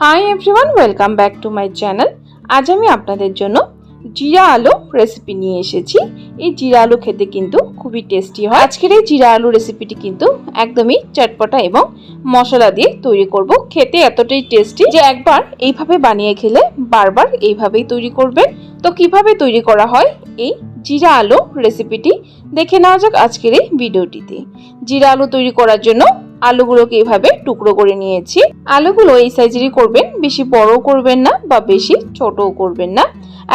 Hi everyone welcome back to my channel আজ আমি আপনাদের জন্য জিরা আলু রেসিপি নিয়ে এসেছি। এই জিরা আলু খেতে কিন্তু খুবই টেস্টি হয়। আজকের এই জিরা আলু রেসিপিটি কিন্তু একদমই চটপটা এবং মশলা দিয়ে তৈরি করব। খেতে এতটাই টেস্টি যে একবার এইভাবে বানিয়ে খেলে বারবার এইভাবেই তৈরি করবেন। তো কীভাবে তৈরি করা হয় এই জিরা আলু রেসিপিটি দেখে নেওয়া যাক আজকের এই ভিডিওটিতে জিরা আলু তৈরি করার জন্য আলুগুলোকে এভাবে টুকরো করে নিয়েছি। আলুগুলো এই সাইজেরই করবেন, বেশি বড়ও করবেন না বা বেশি ছোটও করবেন না।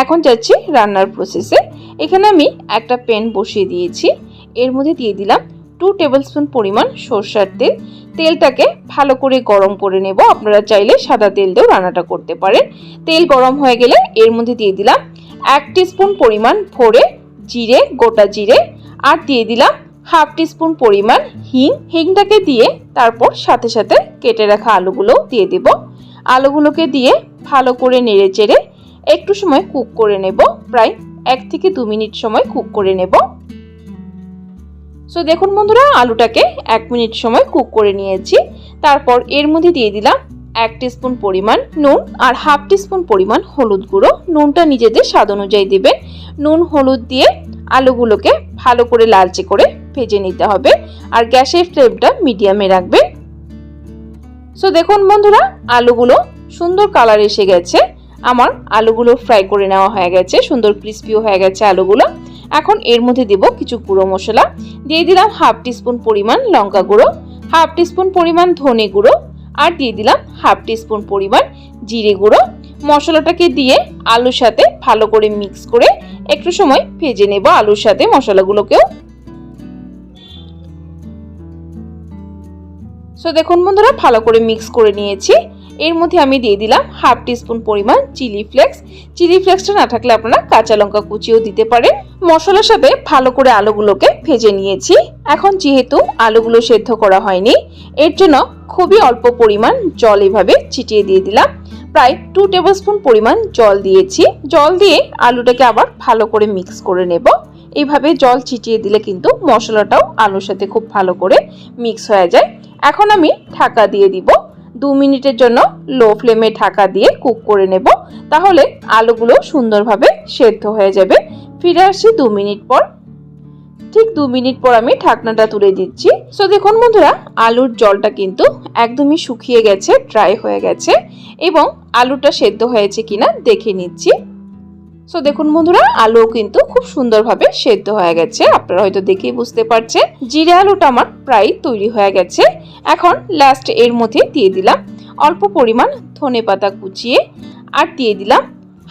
এখন যাচ্ছি রান্নার প্রসেসে এখানে আমি একটা প্যান বসিয়ে দিয়েছি। এর মধ্যে দিয়ে দিলাম টু টেবিল স্পুন পরিমাণ সর্ষার তেল। তেলটাকে ভালো করে গরম করে নেব। আপনারা চাইলে সাদা তেল দিয়েও রান্নাটা করতে পারেন। তেল গরম হয়ে গেলে এর মধ্যে দিয়ে দিলাম এক স্পুন পরিমাণ ভরে জিরে, গোটা জিরে। আর দিয়ে দিলাম হাফ টিস্পুন পরিমাণ হিং, হিংটাকে দিয়ে তারপর সাথে সাথে কেটে রাখা আলুগুলো দিয়ে দেব। আলুগুলোকে দিয়ে ভালো করে নেড়ে চেড়ে একটু সময় কুক করে নেব। প্রায় এক থেকে দু মিনিট সময় কুক করে নেব। সো দেখুন বন্ধুরা, আলুটাকে এক মিনিট সময় কুক করে নিয়েছি। তারপর এর মধ্যে দিয়ে দিলাম এক স্পুন পরিমাণ নুন আর হাফ টিস্পুন পরিমাণ হলুদ গুঁড়ো। নুনটা নিজেদের স্বাদ অনুযায়ী দেবেন। নুন, হলুদ দিয়ে আলুগুলোকে ভালো করে লালচে করে ভেজে নিতে হবে আর গ্যাসের ফ্লেমটা মিডিয়ামে রাখবেন। সো দেখুন বন্ধুরা, আলুগুলো সুন্দর কালার এসে গেছে। আমার আলুগুলো ফ্রাই করে নেওয়া হয়ে গেছে, সুন্দর ক্রিস্পিও হয়ে গেছে আলুগুলো। এখন এর মধ্যে দেব কিছু গুঁড়ো মশলা। দিয়ে দিলাম হাফ টিস্পুন পরিমাণ লঙ্কা গুঁড়ো হাফ টিস্পুন পরিমাণ ধনে গুঁড়ো আর দিয়ে দিলাম হাফ টিস্পুন পরিমাণ জিরে গুঁড়ো। মশলাটাকে দিয়ে আলুর সাথে ভালো করে মিক্স করে একটু সময় ভেজে নেব আলুর সাথে মশলাগুলোকেও। সো দেখুন বন্ধুরা, ভালো করে মিক্স করে নিয়েছি। এর মধ্যে আমি দিয়ে দিলাম হাফ টিস্পুন পরিমাণ চিলি ফ্লেক্স। চিলি ফ্লেক্সটা না থাকলে আপনারা কাঁচা লঙ্কা কুচিও দিতে পারেন। মশলার সাথে ভালো করে আলুগুলোকে ভেজে নিয়েছি। এখন যেহেতু আলুগুলো সেদ্ধ করা হয়নি, এর জন্য খুবই অল্প পরিমাণ জল এভাবে ছিটিয়ে দিয়ে দিলাম। প্রায় টু টেবিল স্পুন পরিমাণ জল দিয়েছি। জল দিয়ে আলুটাকে আবার ভালো করে মিক্স করে নেব। এইভাবে জল ছিটিয়ে দিলে কিন্তু মশলাটাও আলুর সাথে খুব ভালো করে মিক্স হয়ে যায়। এখন আমি ঢাকা দিয়ে দিব। দু মিনিটের জন্য লো ফ্লেমে ঢাকা দিয়ে কুক করে নেব। তাহলে আলুগুলো সুন্দরভাবে সেদ্ধ হয়ে যাবে। ফিরে আসছি দু মিনিট পর। ঠিক দু মিনিট পর আমি ঢাকনাটা তুলে দিচ্ছি। সো দেখুন বন্ধুরা, আলুর জলটা কিন্তু একদমই শুকিয়ে গেছে ড্রাই হয়ে গেছে এবং আলুটা সেদ্ধ হয়েছে কিনা দেখে নিচ্ছি। সো দেখুন বন্ধুরা আলু কিন্তু খুব সুন্দরভাবে সেদ্ধ হয়ে গেছে। আপনারা হয়তো দেখেই বুঝতে পারছেন। জিরে আলুটা আমার প্রায় তৈরি হয়ে গেছে। এখন লাস্ট এর মধ্যে দিয়ে দিলাম অল্প পরিমাণ ধনে পাতা কুচিয়ে আর দিয়ে দিলাম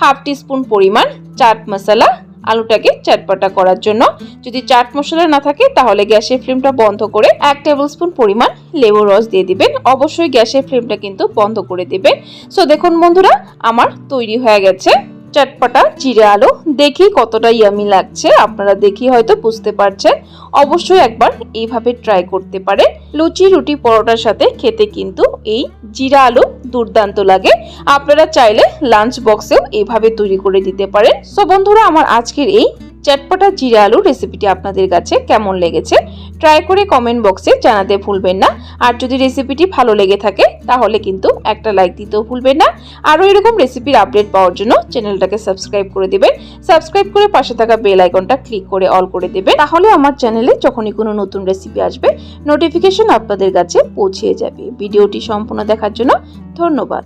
হাফ টিস্পুন পরিমাণ চাট মশলা আলুটাকে চাটপাটা করার জন্য। যদি চাট মশলা না থাকে তাহলে গ্যাসের ফ্লেমটা বন্ধ করে এক টেবিল স্পুন পরিমাণ লেবু রস দিয়ে দিবেন। অবশ্যই গ্যাসের ফ্লেমটা কিন্তু বন্ধ করে দেবেন। সো দেখুন বন্ধুরা, আমার তৈরি হয়ে গেছে। চটপটা চিড়ে আলু। দেখি কতটা ইয়ামি লাগছে। আপনারা দেখি হয়তো বুঝতে পারছেন। অবশ্যই একবার এইভাবে ট্রাই করতে পারে লুচি, রুটি, পরোটার সাথে খেতে কিন্তু এই জিরা আলু দুর্দান্ত লাগে। আপনারা চাইলে লাঞ্চ বক্সেও এইভাবে তৈরি করে দিতে পারেন। সো বন্ধুরা, আমার আজকের এই চটপটা জিরা আলু রেসিপিটি আপনাদের কাছে কেমন লেগেছে ট্রাই করে কমেন্ট বক্সে জানাতে ভুলবেন না। আর যদি রেসিপিটি ভালো লেগে থাকে, তাহলে কিন্তু একটা লাইক দিতেও ভুলবেন না। আরও এরকম রেসিপির আপডেট পাওয়ার জন্য চ্যানেলটাকে সাবস্ক্রাইব করে দেবেন। সাবস্ক্রাইব করে পাশে থাকা বেল আইকনটা ক্লিক করে অল করে দেবেন। তাহলে আমার চ্যানেলে যখনই কোনো নতুন রেসিপি আসবে নোটিফিকেশন আপনাদের কাছে পৌঁছে যাবে। ভিডিওটি সম্পূর্ণ দেখার জন্য ধন্যবাদ।